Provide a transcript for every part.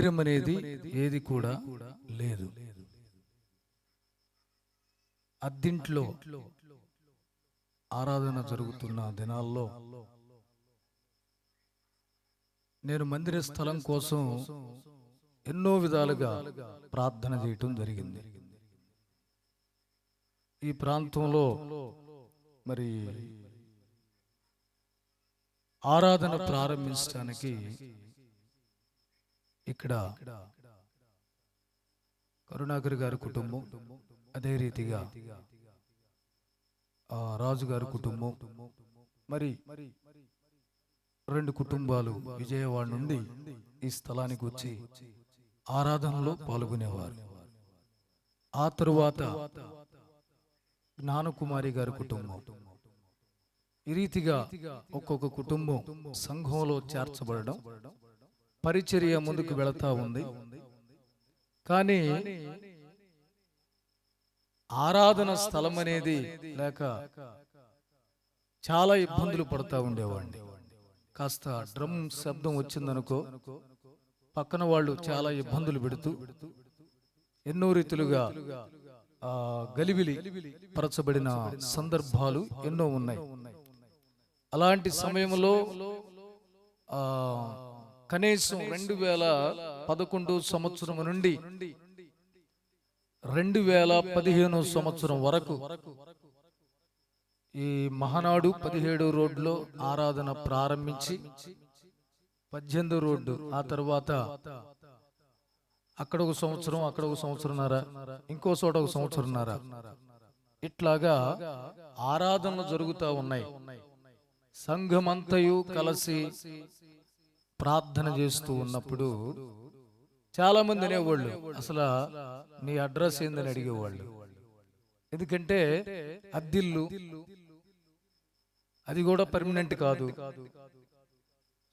మందిరం అనేది ఏది కూడా లేదు. అద్దింట్లో ఆరాధన జరుగుతున్న దినాల్లో నేను మందిర స్థలం కోసం ఎన్నో విధాలుగా ప్రార్థన చేయటం జరిగింది. ఈ ప్రాంతంలో మరి ఆరాధన ప్రారంభించడానికి ఇక్కడ కరుణాకర్ గారి కుటుంబం అదే రీతిగా ఆ రాజు గారి కుటుంబం. మరి రెండు కుటుంబాలు విజయవాడ నుండి ఈ స్థలానికి వచ్చి ఆరాధనలో పాల్గొనేవారు. ఆ తరువాత జ్ఞానకుమారి గారి కుటుంబం. ఈ రీతిగా ఒక్కొక్క కుటుంబం సంఘంలో చేర్చబడడం పరిచర్య ముందుకు వెళతా ఉంది. కానీ ఆరాధన స్థలం అనేది లేక చాలా ఇబ్బందులు పడతా ఉండేవాడిని. కాస్త డ్రమ్ శబ్దం వచ్చిందనుకో పక్కన వాళ్ళు చాలా ఇబ్బందులు పెడుతూ ఎన్నో రీతులుగా గలిబిలి పరచబడిన సందర్భాలు ఎన్నో ఉన్నాయి. అలాంటి సమయంలో కనీసం రెండు వేల పదకొండు సంవత్సరం నుండి రెండు వేల పదిహేను సంవత్సరం వరకు ఈ మహానాడు పదిహేడు రోడ్లో ఆరాధన ప్రారంభించి పద్దెనిమిది రోడ్డు ఆ తర్వాత అక్కడ ఒక సంవత్సరం అక్కడ ఒక సంవత్సరంన్నర ఇంకో చోట ఒక సంవత్సరంన్నర. ఇట్లాగా ఆరాధనలు జరుగుతూ ఉన్నాయి. సంఘమంతయు కలిసి ప్రార్థన చేస్తూ ఉన్నప్పుడు చాలా మంది అనేవాళ్ళు అసలు నీ అడ్రస్ ఏందని అడిగేవాళ్ళు. ఎందుకంటే అద్దిల్లు అది కూడా పర్మనెంట్ కాదు.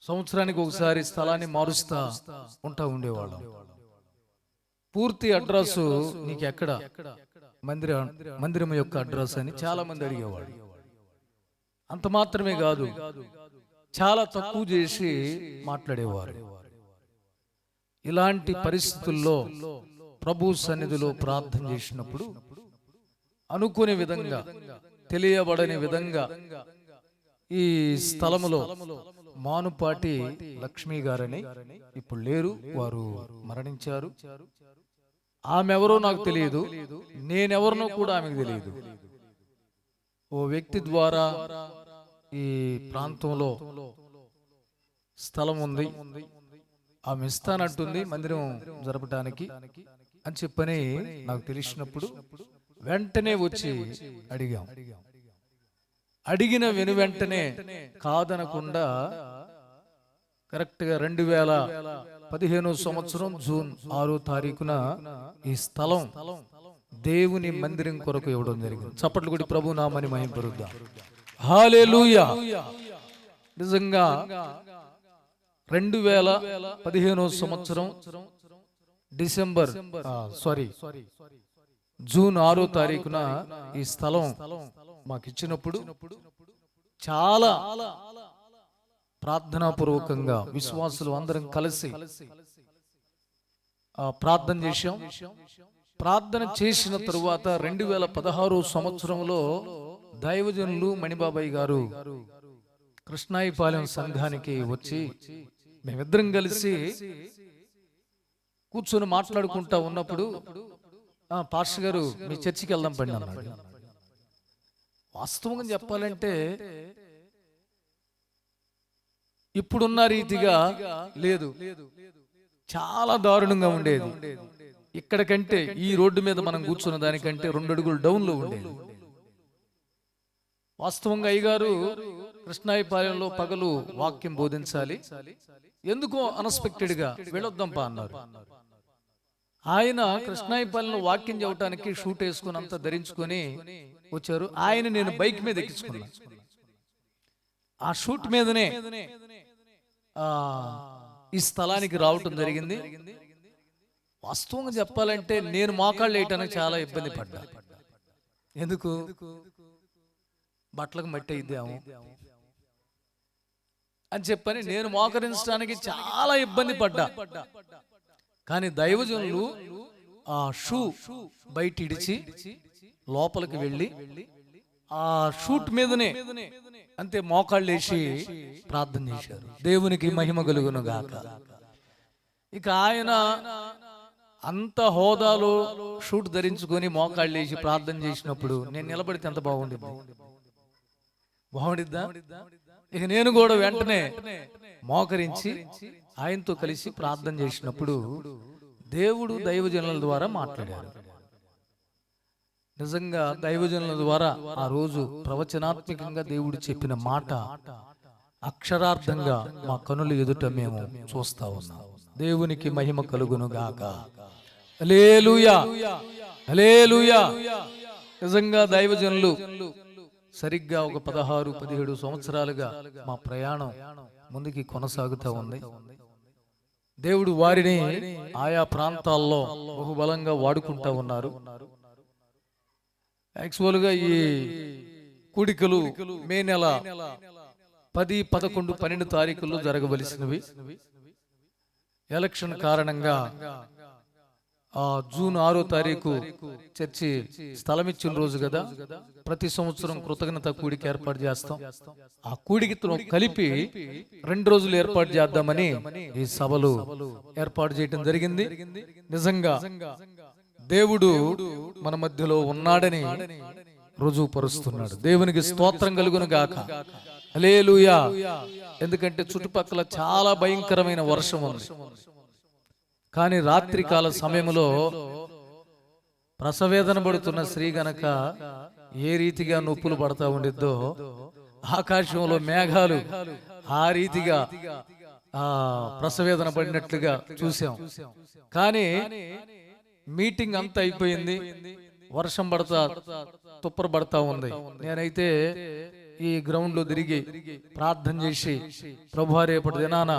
సంవత్సరానికి ఒకసారి స్థలాన్ని మారుస్తా ఉంటా ఉండేవాళ్ళం. పూర్తి అడ్రస్ నీకు ఎక్కడ? మందిర మందిరం యొక్క అడ్రస్ అని చాలా మంది అడిగేవాళ్ళు. అంత మాత్రమే కాదు. చాలా తక్కువ చేసి మాట్లాడేవారు. ఇలాంటి పరిస్థితుల్లో ప్రభు సన్నిధిలో ప్రార్థన చేసినప్పుడు అనుకునే విధంగా తెలియబడని విధంగా ఈ స్థలములో మానుపాటి లక్ష్మి గారని ఇప్పుడు లేరు వారు మరణించారు. ఆమె ఎవరో నాకు తెలియదు నేనెవరినో కూడా ఆమెకు తెలియదు. ఓ వ్యక్తి ద్వారా ఈ ప్రాంతంలో స్థలం ఉంది. ఆమె ఇస్తానంటుంది మందిరం జరపడానికి అని చెప్పని నాకు తెలిసినప్పుడు వెంటనే వచ్చి అడిగాం. అడిగిన వెను వెంటనే కాదనకుండా కరెక్ట్గా రెండు వేల పదిహేను సంవత్సరం జూన్ ఆరో తారీఖున ఈ స్థలం దేవుని మందిరం కొరకు ఇవ్వడం జరిగింది. చప్పట్లు కూడా ప్రభు నామని మహింపరుద్దాం. హాలేలుయా. నిజంగా రెండు వేల పదిహేను సంవత్సరం డిసెంబర్ సారీ జూన్ ఆరో తారీఖున ఈ స్థలం మాకు ఇచ్చినప్పుడు చాలా ప్రార్థనాపూర్వకంగా విశ్వాసులు అందరం కలిసి ప్రార్థన చేశాం. ప్రార్థన చేసిన తరువాత రెండు వేల పదహారు సంవత్సరంలో దైవజనులు మణిబాబాయ్ గారు కృష్ణాయిపాలెం సంఘానికి వచ్చి మేమిద్దరం కలిసి కూర్చొని మాట్లాడుకుంటా ఉన్నప్పుడు "ఆ, పాస్టర్ గారు మీ చర్చికి వెళ్దాం పండి అన్నాడు. వాస్తవంగా చెప్పాలంటే ఇప్పుడున్న రీతిగా లేదు. చాలా దారుణంగా ఉండేది. ఇక్కడ కంటే ఈ రోడ్డు మీద మనం కూర్చున్న దానికంటే రెండు అడుగులు డౌన్లో ఉండేది. వాస్తవంగా అయ్యగారు కృష్ణాయిపాలెంలో పగలు వాక్యం బోధించాలి. ఎందుకో అన్ఎక్స్పెక్టెడ్గా వెళ్ళొద్దాంపా అన్నారు. ఆయన కృష్ణాయిపాలెంలో వాక్యం చెప్పడానికి షూట్ వేసుకుని అంతా ధరించుకొని వచ్చారు. ఆయన నేను బైక్ మీద ఎక్కించుకున్నాను ఆ షూట్ మీదనే ఈ స్థలానికి రావటం జరిగింది. వాస్తవంగా చెప్పాలంటే నేను మోకాళ్ళు వేయటానికి చాలా ఇబ్బంది పడ్డా. ఎందుకు? బట్టలకు మట్టి అయిద్దాము. అని చెప్పని నేను మోకరించడానికి చాలా ఇబ్బంది పడ్డా. కానీ దైవజనులు ఆ షూ బయట ఇడిచి లోపలికి వెళ్ళి ఆ షూట్ మీదనే అంతే మోకాళ్ళు వేసి ప్రార్థన చేశారు. దేవునికి మహిమ కలుగును గాక. ఇక ఆయన అంత హోదాలో షూట్ ధరించుకొని మోకాళ్ళు వేసి ప్రార్థన చేసినప్పుడు నేను నిలబడితే ఎంత బాగుండిద్ది. బాగుండిద్దా? ఇక నేను కూడా వెంటనే మోకరించి ఆయనతో కలిసి ప్రార్థన చేసినప్పుడు దేవుడు దైవజనుల ద్వారా మాట్లాడారు. నిజంగా దైవజనుల ద్వారా ఆ రోజు ప్రవచనాత్మకంగా దేవుడు చెప్పిన మాట అక్షరార్థంగా మా కనుల ఎదుట మేము చూస్తా ఉన్నాం. దేవునికి మహిమ కలుగును గాక నిజంగా దైవజనులు సరిగ్గా ఒక పదహారు పదిహేడు సంవత్సరాలుగా మా ప్రయాణం ముందుకి కొనసాగుతూ ఉంది. దేవుడు వారిని ఆయా ప్రాంతాల్లో బహుబలంగా వాడుకుంటా ఉన్నారు. యాక్చువల్గా ఈ కూడికలు మే నెల పది పదకొండు పన్నెండు తారీఖుల్లో జరగవలసినవి. ఎలక్షన్ కారణంగా జూన్ ఆరో తారీఖు చర్చి స్థలం ఇచ్చిన రోజు కదా? ప్రతి సంవత్సరం కృతజ్ఞత కూడికి ఏర్పాటు చేస్తాం. ఆ కూడికితో కలిపి రెండు రోజులు ఏర్పాటు చేద్దామని ఈ సభలు ఏర్పాటు చేయడం జరిగింది. నిజంగా దేవుడు మన మధ్యలో ఉన్నాడని రుజువు పరుస్తున్నాడు దేవునికి స్తోత్రం కలుగును గాక హల్లెలూయా. ఎందుకంటే చుట్టుపక్కల చాలా భయంకరమైన వర్షం ఉంది. కానీ రాత్రికాల సమయంలో ప్రసవేదన పడుతున్న స్త్రీ గనక ఏ రీతిగా నొప్పులు పడతా ఉండిద్దో ఆకాశంలో మేఘాలు ఆ రీతిగా ఆ ప్రసవేదన పడినట్లుగా చూసాం. కానీ మీటింగ్ అంతా అయిపోయింది. వర్షం పడతా తుప్పర పడతా ఉంది. నేనైతే ఈ గ్రౌండ్లో తిరిగి ప్రార్థన చేసి ప్రభు రేపటి దినాన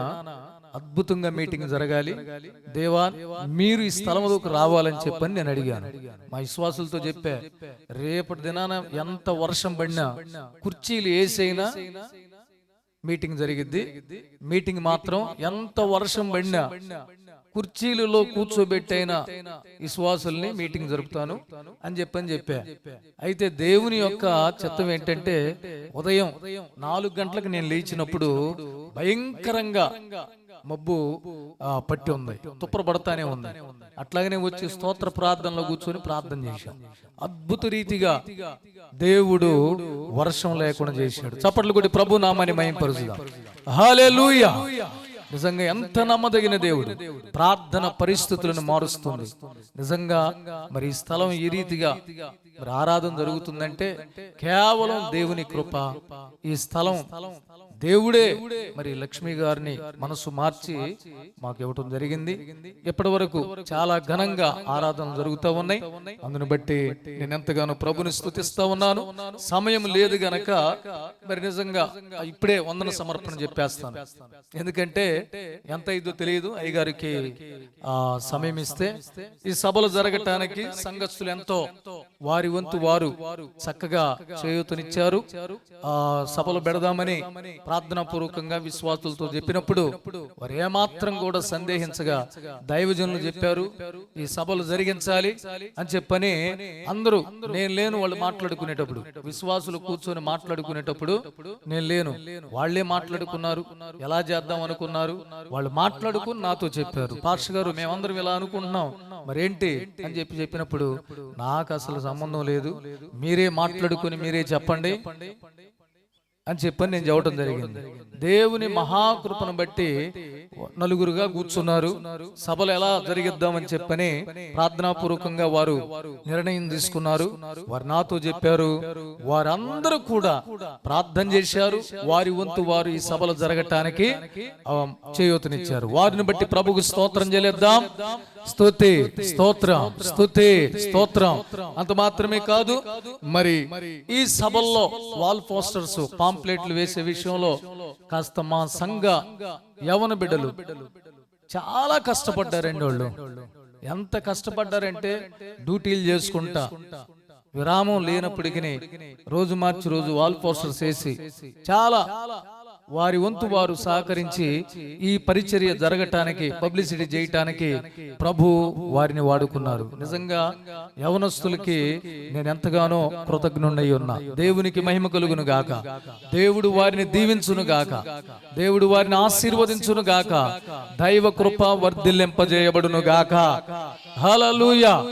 అద్భుతంగా మీటింగ్ జరగాలి. దేవా మీరు ఈ స్థలంలోకి రావాలని చెప్పని నేను అడిగాను. మా విశ్వాసులతో చెప్పా రేపటి దినాన ఎంత వర్షం పడినా కుర్చీలు వేసైనా మీటింగ్ జరిగిద్ది. మీటింగ్ మాత్రం ఎంత వర్షం పడినా కుర్చీలలో కూర్చోబెట్టైన విశ్వాసుల్ని మీటింగ్ జరుపుతాను అని చెప్పని చెప్పా. అయితే దేవుని యొక్క చిత్తం ఏంటంటే ఉదయం నాలుగు గంటలకు నేను లేచినప్పుడు భయంకరంగా మబ్బు పట్టి ఉంది. తుప్పర పడతానే ఉంది. అట్లాగనే వచ్చి స్తోత్ర ప్రార్థనలో కూర్చొని ప్రార్థన చేశాం. అద్భుత రీతిగా దేవుడు వర్షం లేకుండా చేశాడు. చప్పట్లు కొట్టి ప్రభు నామాన్ని మయంపరుచుదాం లూయా నిజంగా ఎంత నమ్మదగిన దేవుడు. ప్రార్థన పరిస్థితులను మారుస్తుంది. నిజంగా మరి ఈ స్థలం ఈ రీతిగా మరి ఆరాధన జరుగుతుందంటే కేవలం దేవుని కృప. ఈ స్థలం దేవుడే. మరి లక్ష్మి గారిని మనసు మార్చి మాకు ఇవ్వటం జరిగింది. ఇప్పటి వరకు చాలా ఘనంగా ఆరాధనలు జరుగుతూ ఉన్నాయి. అందును బట్టి నేను ఎంతగానో ప్రభుని స్థుతిస్తా ఉన్నాను. సమయం లేదు గనక మరి నిజంగా ఇప్పుడే వందన సమర్పణ చెప్పేస్తాను. ఎందుకంటే ఎంత ఇదో తెలియదు. అయ్యగారికి ఆ సమయం ఇస్తే ఈ సభలు జరగటానికి సంఘస్థులు ఎంతో వారి వంతు వారు చక్కగా చేయూతనిచ్చారు. ఆ సభలు పెడదామని ప్రార్థన పూర్వకంగా విశ్వాసులతో చెప్పినప్పుడు వారు ఏమాత్రం కూడా సందేహించగా దైవజనులు చెప్పారు ఈ సభలు జరిగించాలి అని చెప్పని అందరూ నేను లేను వాళ్ళు మాట్లాడుకునేటప్పుడు విశ్వాసులు కూర్చొని మాట్లాడుకునేటప్పుడు నేను లేను వాళ్ళే మాట్లాడుకున్నారు ఎలా చేద్దాం అనుకున్నారు? వాళ్ళు మాట్లాడుకుని నాతో చెప్పారు పార్ష గారు మేమందరం ఇలా అనుకుంటున్నాం మరేంటి? అని చెప్పి చెప్పినప్పుడు నాకు అసలు సంబంధం లేదు మీరే మాట్లాడుకుని మీరే చెప్పండి అని చెప్పని నేను చెప్పడం జరిగింది. దేవుని మహాకృపను బట్టి నలుగురుగా కూర్చున్నారు. సభలు ఎలా జరిగిద్దామని చెప్పని ప్రార్థనాపూర్వకంగా వారు నిర్ణయం తీసుకున్నారు. వారు నాతో చెప్పారు. వారందరూ కూడా ప్రార్థన చేశారు. వారి వంతు వారు ఈ సభలు జరగటానికి చేయూతనిచ్చారు. వారిని బట్టి ప్రభుకు స్తోత్రం చేద్దాం స్తుతి. స్తోత్రం. స్తుతి. స్తోత్రం. అంత మాత్రమే కాదు మరి ఈ సభల్లో వాల్ పోస్టర్స్ పాంప్లెట్లు వేసే విషయంలో కాస్త మా సంఘ యవన బిడ్డలు చాలా కష్టపడ్డారండి వాళ్ళు. ఎంత కష్టపడ్డారంటే డ్యూటీలు చేసుకుంటా విరామం లేనప్పటికీ రోజు మార్చి రోజు వాల్ పోస్టర్స్ వేసి చాలా వారి వంతు వారు సహకరించి ఈ పరిచర్య జరగటానికి పబ్లిసిటీ చేయటానికి ప్రభు వారిని వాడుకున్నారు. నిజంగా యవనస్తులకి నేను ఎంతగానో కృతజ్ఞుండై ఉన్నా. దేవునికి మహిమ కలుగును గాక. దేవుడు వారిని దీవించును గాక. దేవుడు వారిని ఆశీర్వదించును గాక. దైవ కృప వర్ధిల్లింపజేయబడును గాక. హల్లెలూయా.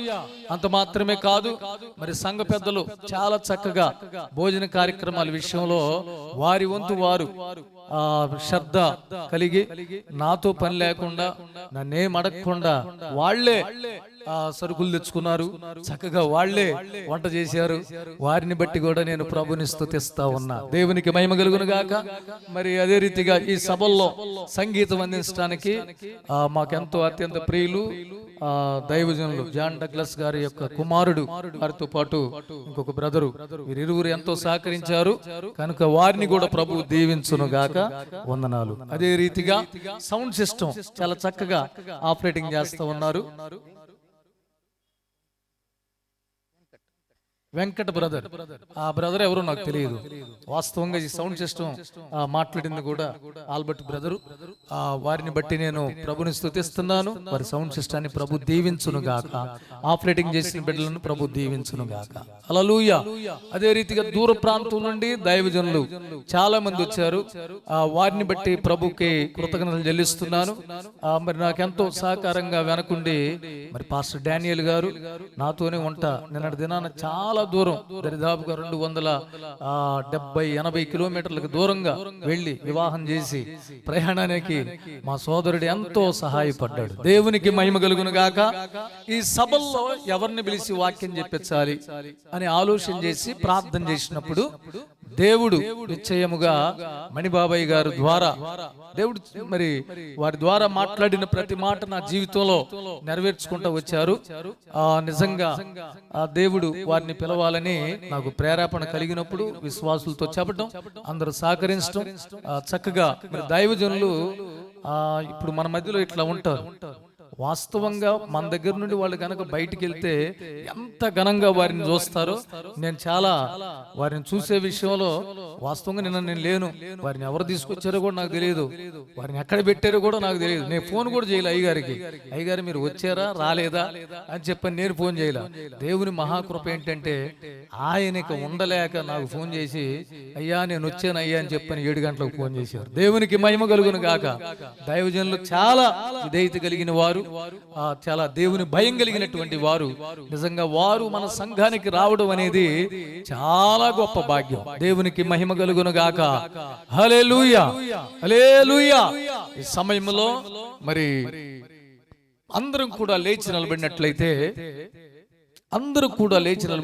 అంత మాత్రమే కాదు మరి సంఘ పెద్దలు చాలా చక్కగా భోజన కార్యక్రమాల విషయంలో వారి వంతు వారు ఆ శ్రద్ధ కలిగి నాతో పని లేకుండా నన్నేం అడగకుండా వాళ్ళే ఆ సరుకులు తెచ్చుకున్నారు. చక్కగా వాళ్ళే వంట చేశారు. వారిని బట్టి కూడా నేను ప్రభుని స్థుతిస్తా ఉన్నా. దేవునికి మహిమ కలుగును గాక. మరి అదే రీతిగా ఈ సభల్లో సంగీతం అందించడానికి మాకెంతో అత్యంత ప్రియులు దైవజనులు జాన్ డగ్లస్ గారి యొక్క కుమారుడు. వారితో పాటు ఇంకొక బ్రదరు. వీరిరువురు ఎంతో సహకరించారు. కనుక వారిని కూడా ప్రభు దీవించును గాక వందనాలు. అదే రీతిగా సౌండ్ సిస్టమ్ చాలా చక్కగా ఆపరేటింగ్ చేస్తూ ఉన్నారు. వెంకట బ్రదర్. ఆ బ్రదర్ ఎవరో నాకు తెలియదు. వాస్తవంగా ఈ సౌండ్ సిస్టమ్ మాట్లాడింది కూడా ఆల్బర్ట్ బ్రదర్. ఆ వారిని బట్టి నేను ప్రభుని స్థుతిస్తున్నాను వారి సౌండ్ సిస్టాన్ని ప్రభు దీవించును గాక. ఆపరేటింగ్ చేసిన బిడ్డలను ప్రభు దీవించును గాక. అలలుయ అదే రీతిగా దూర ప్రాంతం నుండి దైవజనులు చాలా మంది వచ్చారు. ఆ వారిని బట్టి ప్రభుకి కృతజ్ఞతలు చెల్లిస్తున్నాను. మరి నాకెంతో సహకారంగా వెనకుండి మరి పాస్టర్ డానియల్ గారు నాతోనే ఉంటా. నిన్నటి దినాన చాలా దూరం. దరిదాపుగా రెండు వందల డెబ్బై ఎనభై కిలోమీటర్లకు దూరంగా వెళ్ళి వివాహం చేసి ప్రయాణానికి మా సోదరుడు ఎంతో సహాయపడ్డాడు. దేవునికి మహిమ కలుగును గాక. ఈ సభల్లో ఎవరిని పిలిచి వాక్యం చెప్పించాలి అని ఆలోచన చేసి ప్రార్థన చేసినప్పుడు దేవుడు నిశ్చయముగా మణిబాబాయ్ గారు ద్వారా దేవుడు మరి వారి ద్వారా మాట్లాడిన ప్రతి మాట నా జీవితంలో నెరవేర్చుకుంటూ వచ్చారు. ఆ నిజంగా ఆ దేవుడు వారిని పిలవాలని నాకు ప్రేరేపణ కలిగినప్పుడు విశ్వాసులతో చెప్పడం అందరూ సహకరించడం చక్కగా మరి దైవజనులు ఆ ఇప్పుడు మన మధ్యలో ఇట్లా ఉంటారు. వాస్తవంగా మన దగ్గర నుండి వాళ్ళు కనుక బయటికి వెళ్తే ఎంత ఘనంగా వారిని చూస్తారో నేను చాలా వారిని చూసే విషయంలో వాస్తవంగా నిన్న నేను లేను. వారిని ఎవరు తీసుకొచ్చారో కూడా నాకు తెలియదు. వారిని ఎక్కడ పెట్టారో కూడా నాకు తెలియదు. నేను ఫోన్ కూడా చేయలే అయ్యగారికి. అయ్యగారు మీరు వచ్చారా? రాలేదా? అని చెప్పని నేను ఫోన్ చేయలే. దేవుని మహాకృప ఏంటంటే ఆయనకి ఉండలేక నాకు ఫోన్ చేసి అయ్యా నేను వచ్చాను అయ్యా అని చెప్పని ఏడు గంటలకు ఫోన్ చేశారు. దేవునికి మహిమ కలుగును గాక. దైవజనులు చాలా విధేయత కలిగిన వారు. చాలా దేవుని భయం కలిగినటువంటి వారు. నిజంగా వారు మన సంఘానికి రావడం అనేది చాలా గొప్ప భాగ్యం. దేవునికి మహిమ కలుగును గాక. హలే లూయా ఈ సమయంలో మరి అందరం కూడా లేచి నిలబడినట్లయితే అందరూ కూడా లేచి నిలబడి